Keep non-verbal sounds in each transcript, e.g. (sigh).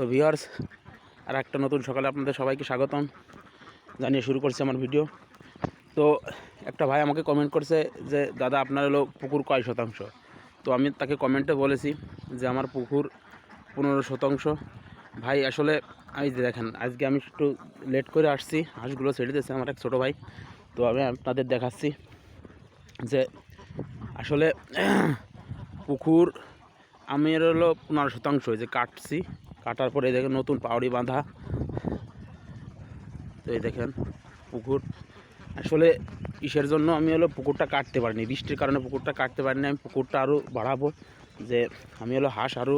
তো ভিউয়ার্স আর একটা নতুন সকালে আপনাদের সবাইকে স্বাগতম। জানিয়ে শুরু করছি আমার ভিডিও তো একটা ভাই আমাকে কমেন্ট করছে যে, দাদা, আপনার হলো পুকুর কয় শতাংশ? তো আমি তাকে কমেন্টে বলেছি যে, আমার পুকুর পনেরো শতাংশ। ভাই, আসলে যে দেখেন, আজকে আমি একটু লেট করে আসছি। হাঁসগুলো ছেড়ে দিয়েছে আমার এক ছোটো ভাই। তো আমি আপনাদের দেখাচ্ছি যে, আসলে পুকুর আমের হলো পনেরো শতাংশ। যে কাটছি কাটার পরে দেখেন নতুন পাউড়ি বাঁধা। তো এই দেখেন পুকুর। আসলে ইসের জন্য আমি হলো পুকুরটা কাটতে পারিনি, বৃষ্টির কারণে পুকুরটা কাটতে পারিনি। আমি পুকুরটা আরও বাড়াবো, যে আমি হলো হাঁস আরও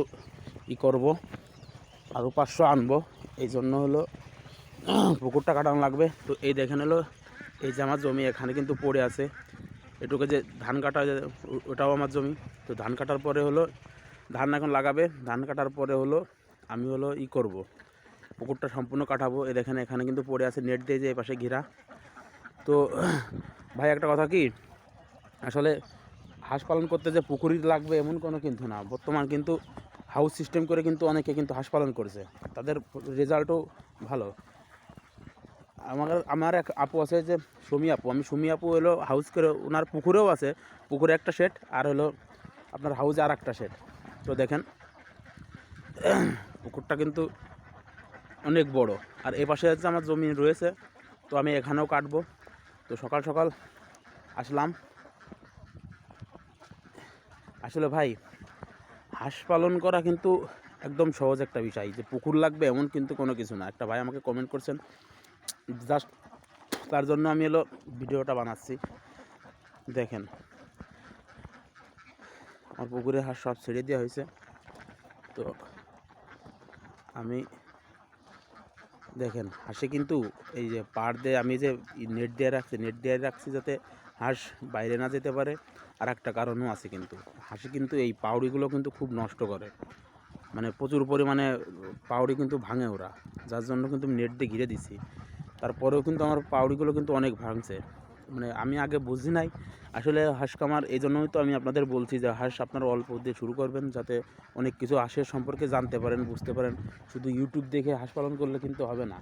ই করব আরও পাঁচশো আনব। এই জন্য হলো পুকুরটা কাটানো লাগবে। তো এই দেখেন হলো, এই যে আমার জমি এখানে কিন্তু পড়ে আছে। এটুকু যে ধান কাটা ওটাও আমার জমি। তো ধান কাটার পরে হলো, ধান এখন লাগাবে। ধান কাটার পরে হলো আমি হলো ই করব। পুকুরটা সম্পূর্ণ কাটাবো। এ দেখেন, এখানে কিন্তু পড়ে আছে নেট দিয়ে যে পাশে ঘেরা। তো, ভাই, একটা কথা কি? আসলে হাঁস পালন করতে যে পুকুরি লাগবে এমন কোনো কিন্তু না। বর্তমান কিন্তু হাউস সিস্টেম করে কিন্তু অনেকে কিন্তু হাঁস পালন করছে। তাদের রেজাল্টও ভালো। আমার আমার এক আপু আছে যে সুমি আপু। আমি সুমি আপু হলো হাউস করে, ওনার পুকুরেও আছে। পুকুরে একটা শেড আর হলো আপনার হাউসে আর একটা শেড তো দেখেন পুকুরটা কিন্তু অনেক বড়। আর এ পাশে হচ্ছে আমার জমি রয়েছে, তো আমি এখানেও কাটবো। তো সকাল সকাল আসলাম। আসলে ভাই, হাঁস পালন করা কিন্তু একদম সহজ একটা বিষয়। যে পুকুর লাগবে এমন কিন্তু কোনো কিছু না। একটা ভাই আমাকে কমেন্ট করছেন, জাস্ট তার জন্য আমি এলো, ভিডিওটা বানাচ্ছি। দেখেন, আমার পুকুরে হাঁস সব ছেড়ে দেওয়া হয়েছে। তো আমি, দেখেন, হাঁসে কিন্তু এই যে পাড় দিয়ে আমি যে নেট দিয়ে রাখছি, নেট দিয়ে রাখছি যাতে হাঁস বাইরে না যেতে পারে আর একটা কারণও আছে কিন্তু। হাঁসে কিন্তু এই পাউড়িগুলো কিন্তু খুব নষ্ট করে। মানে প্রচুর পরিমাণে পাউড়ি কিন্তু ভাঙে ওরা। যার জন্য কিন্তু নেট দিয়ে ঘিরে দিছি। তারপরেও কিন্তু আমার পাউড়িগুলো কিন্তু অনেক ভাঙছে। মানে আমি আগে বুঝি নাই। আসলে হাঁস কামার এই জন্যই তো আমি আপনাদের বলছি যে হাঁস আপনারা অল্প দিয়ে শুরু করবেন যাতে অনেক কিছু হাঁসের সম্পর্কে জানতে পারেন, বুঝতে পারেন। শুধু ইউটিউব দেখে হাঁস পালন করলে কিন্তু হবে না।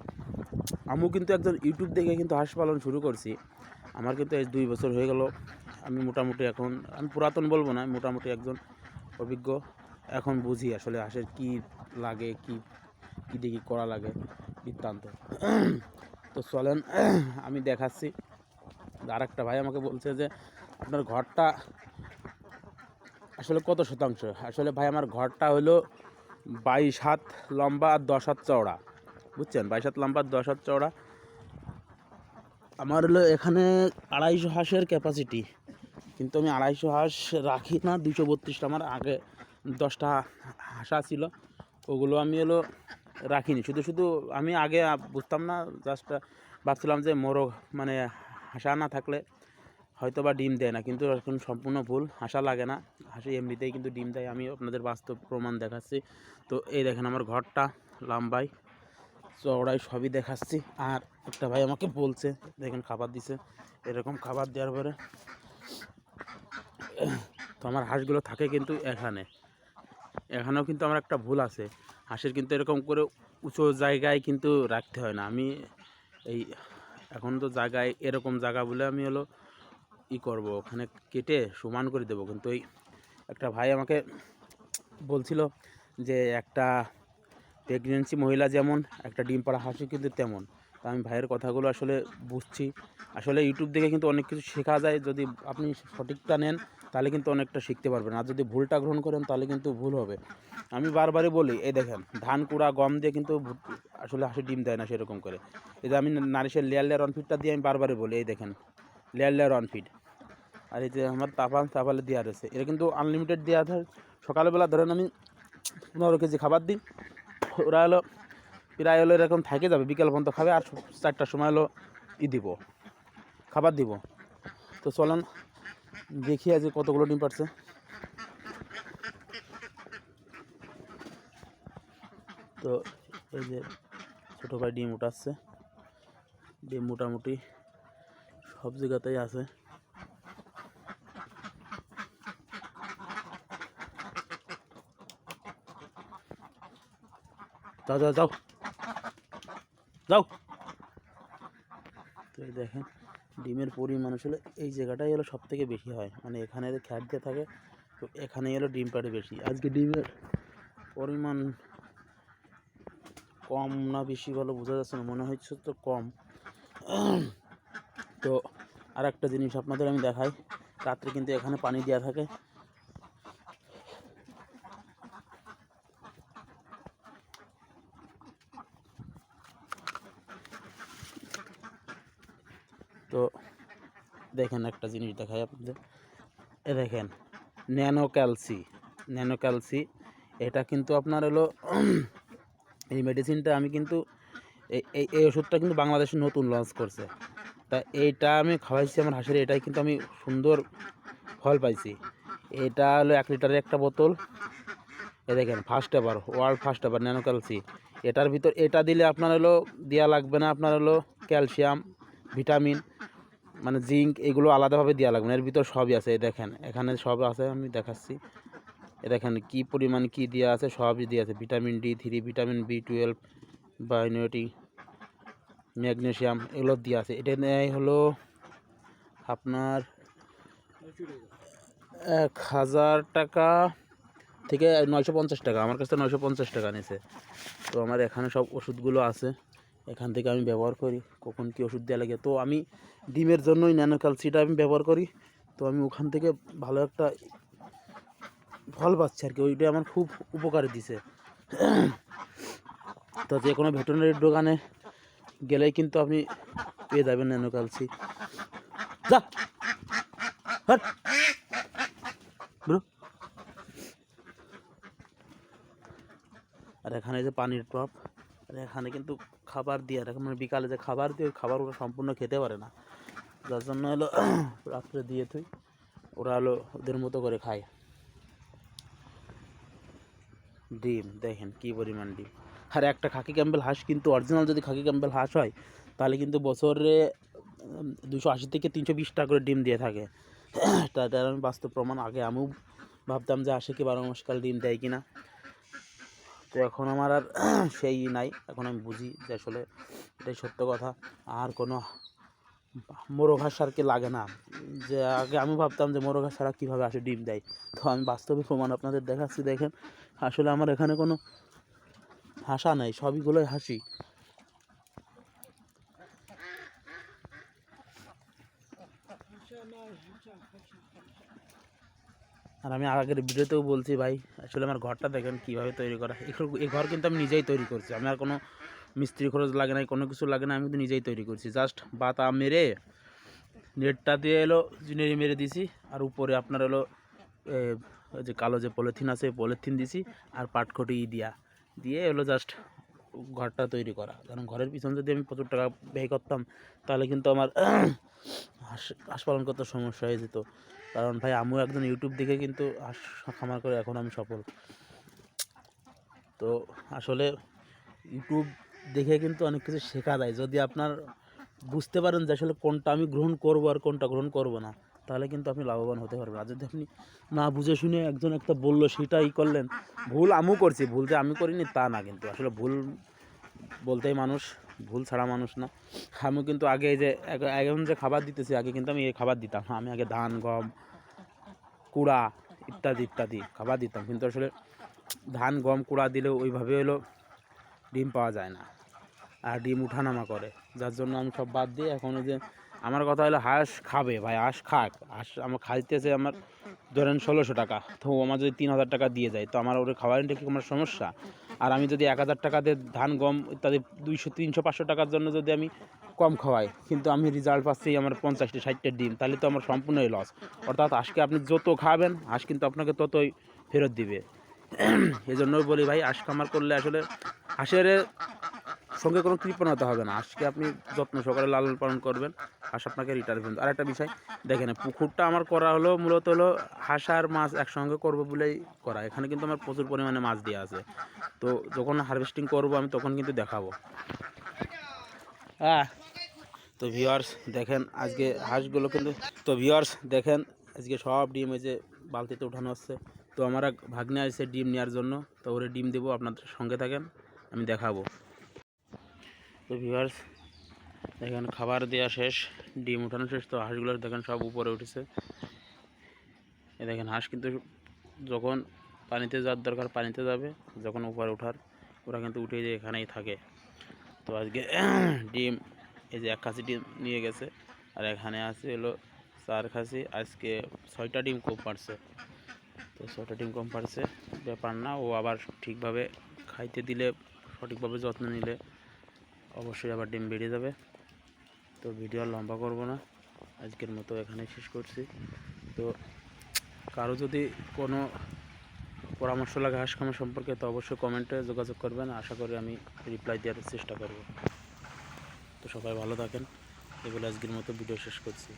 আমিও কিন্তু একজন ইউটিউব দেখে কিন্তু হাঁস পালন শুরু করছি। আমার কিন্তু এই দুই বছর হয়ে গেল। আমি মোটামুটি এখন, আমি পুরাতন বলব না, মোটামুটি একজন অভিজ্ঞ। এখন বুঝি আসলে হাঁসের কি লাগে, কি, কী দেখি করা লাগে, বৃত্তান্ত। তো চলেন, আমি দেখাচ্ছি। আর একটা ভাই আমাকে বলছে যে, আপনার ঘরটা আসলে কত শতাংশ? আসলে ভাই, আমার ঘরটা হলো বাইশ হাত লম্বা আর দশ হাত চওড়া। বুঝছেন? বাইশ হাত লম্বা আর দশ হাত চওড়া। আমার হলো এখানে আড়াইশো হাঁসের ক্যাপাসিটি কিন্তু আমি আড়াইশো হাঁস রাখি না দুশো বত্রিশটা। আমার আগে দশটা হাঁসা ছিল, ওগুলো আমি হলো রাখিনি। শুধু শুধু আমি আগে বুঝতাম না জাস্ট ভাবছিলাম যে মোরগ মানে হাঁসা না থাকলে হয়তো বা ডিম দেয় না, কিন্তু এখন সম্পূর্ণ ভুল, হাসা লাগে না। হাসি এমনিতেই কিন্তু ডিম দেয় আমি আপনাদের বাস্তব প্রমাণ দেখাচ্ছি। তো এই দেখেন আমার ঘরটা লম্বাই চওড়াই সবই দেখাচ্ছি। আর একটা ভাই আমাকে বলছে, দেখেন খাবার দিছে, এরকম খাবার দেওয়ার পরে তো আমার হাঁসগুলো থাকে কিন্তু এখানে। এখানেও কিন্তু আমার একটা ভুল আছে, হাঁসের কিন্তু এরকম করে উঁচু জায়গায় কিন্তু রাখতে হয় না। আমি এই এখন তো জায়গায় এরকম জায়গা বলে আমি হলো ই করব, ওখানে কেটে সমান করে দেবো। কিন্তু ওই একটা ভাই আমাকে বলছিল যে একটা প্রেগনেন্সি মহিলা যেমন, একটা ডিম পাড়া হাসি কিন্তু তেমন। তো আমি ভাইয়ের কথাগুলো আসলে বুঝছি। আসলে ইউটিউব দেখে কিন্তু অনেক কিছু শেখা যায়। যদি আপনি সঠিকটা নেন তাহলে কিন্তু অনেকটা শিখতে পারবেন। আর যদি ভুলটা গ্রহণ করেন, তাহলে কিন্তু ভুল হবে। আমি বারবারই বলি, এই দেখেন, ধান, কুড়া, গম দিয়ে কিন্তু আসলে হাসি ডিম দেয় না সেরকম করে। এই যে আমি নারিশের লেয়ার লেয়ার অনফিটটা দিয়ে আমি বারবারই বলি, এই দেখেন লেয়ার লেয়ার অনফিট আর এই যে আমার তাপাল তাপালে দেওয়া রয়েছে। এটা কিন্তু আনলিমিটেড দেওয়া থাকে। সকালবেলা ধরেন আমি পনেরো কেজি খাবার দিই, ওরা হলো প্রায় হলো এরকম থাকে যাবে, বিকেল পর্যন্ত খাবে, আর চারটার সময় হলো ই দিব, খাবার দিব। তো চলেন দেখি আজ কতগুলো ডিম পারছে তো এই যে ছোটো ভাই ডিম উঠাচ্ছে ডিম মোটামুটি সব জায়গাতেই আছে তো যাও যাও যাও যাও তো এই দেখেন ডিমের পরিমাণ আসলে এই জায়গাটাই হলো সব থেকে বেশি হয়। মানে এখানে খ্যাট দিয়ে থাকে, তো এখানেই হলো ডিম পাড়ে বেশি। আজকে ডিমের পরিমাণ কম না বেশি ভালো বোঝা যাচ্ছে না, মনে হচ্ছে তো কম। তো আর একটা জিনিস আপনাদের আমি দেখাই। রাত্রে কিন্তু এখানে পানি দেওয়া থাকে তো দেখেন একটা জিনিস দেখাই আপনাদের। এ দেখেন, ন্যানো ক্যালসি ন্যানো ক্যালসি, এটা কিন্তু আপনার হলো, (clears throat) এই মেডিসিনটা আমি কিন্তু, এই এই ওষুধটা কিন্তু বাংলাদেশে নতুন লঞ্চ করছে। তা এইটা আমি খাওয়াইছি আমার হাঁসের, এটাই কিন্তু আমি সুন্দর ফল পাইছি। এটা হলো এক লিটারের একটা বোতল। এ দেখেন ফার্স্ট এবার ওয়ার্ল্ড ফার্স্ট এবার ন্যানো ক্যালসি। এটার ভিতর, এটা দিলে আপনার হলো দেওয়া লাগবে না আপনার হলো ক্যালসিয়াম ভিটামিন মানে জিঙ্ক এগুলো আলাদাভাবে দেওয়া লাগবে না। এর ভিতর সবই আছে এই দেখেন। এখানে সব আছে, আমি দেখাচ্ছি। এ দেখেন কী পরিমাণ কী দেওয়া আছে, সবই দেওয়া আছে। Vitamin D, three, vitamin B twelve বায়োনিউটি magnesium, এগুলো দেওয়া আছে। এটা নেয় হলো আপনার এক হাজার টাকা থেকে নয়শো পঞ্চাশ টাকা। আমার কাছে নয়শো পঞ্চাশ টাকা নিয়েছে তো আমার এখানে সব ওষুধগুলো আছে। এখান থেকে আমি ব্যবহার করি, কখন কী ওষুধ দেওয়া লাগে। তো আমি ডিমের জন্যই ন্যানো ক্যালসিটা আমি ব্যবহার করি। তো আমি ওখান থেকে ভালো একটা ফল পাচ্ছি আর কি, ওইটা আমার খুব উপকারে দিছে। তো যে কোনো ভেটেরিনারির দোকানে গেলেই কিন্তু আপনি পেয়ে যাবেন ন্যানো ক্যালসি যা। আর এখানে যে পানির টপ, আর এখানে কিন্তু খাবার দিয়ে রাখে। মানে বিকালে যে খাবার দিয়ে ওই খাবার ওরা সম্পূর্ণ খেতে পারে না। যার জন্য হলো রাত্রে দিয়ে তুই ওরা হলো ওদের মতো করে খায়। ডিম, দেখেন কি পরিমাণ ডিম। আর একটা খাকি ক্যাম্বেল হাঁস কিন্তু অরিজিনাল যদি খাকি ক্যাম্বেল হাঁস হয়, তাহলে কিন্তু বছরে দুশো আশি থেকে তিনশো বিশ টাকা করে ডিম দিয়ে থাকে। তাদের আমি বাস্তব প্রমাণ, আগে আমিও ভাবতাম যে আসে কি বারো মাসকাল ডিম দেয় কিনা। তো এখন আমার আর (clears throat) সেই নাই। এখন আমি বুঝি যে আসলে এটাই সত্য কথা। আর কোনো মোরগ হাঁস আর কি লাগে না। যে আগে আমি ভাবতাম যে হাঁস ছাড়া কীভাবে আসে ডিম দেয়। তো আমি বাস্তবে প্রমাণ আপনাদের দেখাচ্ছি, দেখেন। আসলে আমার এখানে কোনো হাসা নাই সবইগুলোই হাসি। আর আমি আগের ভিডিওতেও বলছি ভাই, আসলে আমার ঘরটা দেখেন কীভাবে তৈরি করা। এই ঘর- কিন্তু আমি নিজেই তৈরি করছি। আমি আর কোনো মিস্ত্রি খরচ লাগে না কোনো কিছু লাগে না আমি কিন্তু নিজেই তৈরি করছি। জাস্ট বাতা মেরে নেটটা দিয়ে এলো নেড়ে মেরে দিছি, আর উপরে আপনার এলো যে কালো যে পলিথিন আছে পলিথিন দিছি, আর পাটখটি দিয়া। দিয়ে এলো জাস্ট ঘরটা তৈরি করা। কারণ ঘরের পিছনে যদি আমি প্রচুর টাকা ব্যয় করতাম, তাহলে কিন্তু আমার (clears throat) হাঁস হাঁস পালন করতে সমস্যা হয়ে যেত। কারণ ভাই আমিও একজন ইউটিউব দেখে কিন্তু খামার করে এখন আমি সফল। তো আসলে ইউটিউব দেখে কিন্তু অনেক কিছু শেখা যায়। যদি আপনার বুঝতে পারেন যে আসলে কোনটা আমি গ্রহণ করব আর কোনটা গ্রহণ করব না, তাহলে কিন্তু আপনি লাভবান হতে পারবেন। আর যদি আপনি না বুঝে শুনে একজন একটা বলল, সেটাই করলেন, ভুল আমিও করছি। ভুল যে আমি করিনি তা না কিন্তু। আসলে ভুল বলতেই মানুষ, ভুল ছাড়া মানুষ না। আমি কিন্তু আগে যে এখন যে খাবার দিতেছি, আগে কিন্তু আমি এই খাবার দিতাম। আমি আগে ধান, গম কুড়া ইত্যাদি ইত্যাদি, খাবার দিতাম। কিন্তু আসলে ধান গম কুড়া দিলেও ওইভাবে হলো ডিম পাওয়া যায় না আর ডিম উঠানামা করে। যার জন্য আমি সব বাদ দিয়ে এখন যে আমার কথা হলো হাঁস খাবে, ভাই হাঁস খাক। হাঁস আমার খাইতেছে আমার ধরেন ষোলোশো টাকা, তো আমার যদি তিন হাজার টাকা দিয়ে যায়, তো আমার ওটা খাবারটা কি আমার সমস্যা? আর আমি যদি এক হাজার টাকা দিয়ে ধান, গম ইত্যাদি দুইশো, তিনশো, পাঁচশো টাকার জন্য যদি আমি কম খাওয়াই, কিন্তু আমি রেজাল্ট পাচ্ছি আমার পঞ্চাশটি, ষাটটা ডিম, তাহলে তো আমার সম্পূর্ণই লস অর্থাৎ আজকে আপনি যত খাবেন, আজ কিন্তু আপনাকে ততই ফেরত দিবে। (clears throat) এই জন্যই বলি ভাই হাঁস খামার করলে আসলে হাঁসের সঙ্গে কোনো কৃপণতা হবে না। আজকে আপনি যত্ন সহকারে লালন পালন করবেন। হাঁস আপনাকে রিটার্ন দেবেন আর একটা বিষয়, দেখেন, পুকুরটা আমার করা হলো মূলত হলো হাঁস আর মাছ একসঙ্গে করব বলেই করা। এখানে কিন্তু আমার প্রচুর পরিমাণে মাছ দেওয়া আছে। তো যখন হারভেস্টিং করব আমি তখন কিন্তু দেখাবো। হ্যাঁ তো ভিওয়ার্স দেখেন, আজকে হাঁসগুলো কিন্তু, তো ভিওয়ার্স দেখেন, আজকে সব ডিম যে বালতিতে উঠানো হচ্ছে। তো আমার এক ভাগ্নে আসছে ডিম নেওয়ার জন্য। তো ওরে ডিম দেবো, আপনাদের সঙ্গে থাকেন, আমি দেখাবো। তো ভিউয়ার্স দেখেন খাবার দেওয়া শেষ, ডিম উঠানো শেষ, তো হাঁসগুলো দেখেন সব উপরে উঠেছে। এ দেখেন, হাঁস কিন্তু যখন পানিতে যাওয়ার দরকার, পানিতে যাবে, যখন উপরে ওঠার, ওরা কিন্তু উঠে যে এখানেই থাকে। তো আজকে (clears throat) ডিম, এই যে এক খাসি ডিম নিয়ে গেছে, আর এখানে আছে হলো চার খাসি, আজকে ছয়টা ডিম কম পারছে। তো ছয়টা ডিম কম পারছে, ব্যাপার না, ও আবার ঠিকভাবে খাইতে দিলে, সঠিকভাবে যত্ন নিলে অবশ্যই আবার ডিম বেড়ে যাবে। তো ভিডিও আর লম্বা করব না। আজকের মতো এখানে শেষ করছি। তো কারও যদি কোনো পরামর্শ লাগে হাঁস খামা সম্পর্কে, তো অবশ্যই কমেন্টে যোগাযোগ করবেন। আশা করি আমি রিপ্লাই দেওয়ার চেষ্টা করব। তো সবাই ভালো থাকেন। এগুলো আজকের মতো ভিডিও শেষ করছি।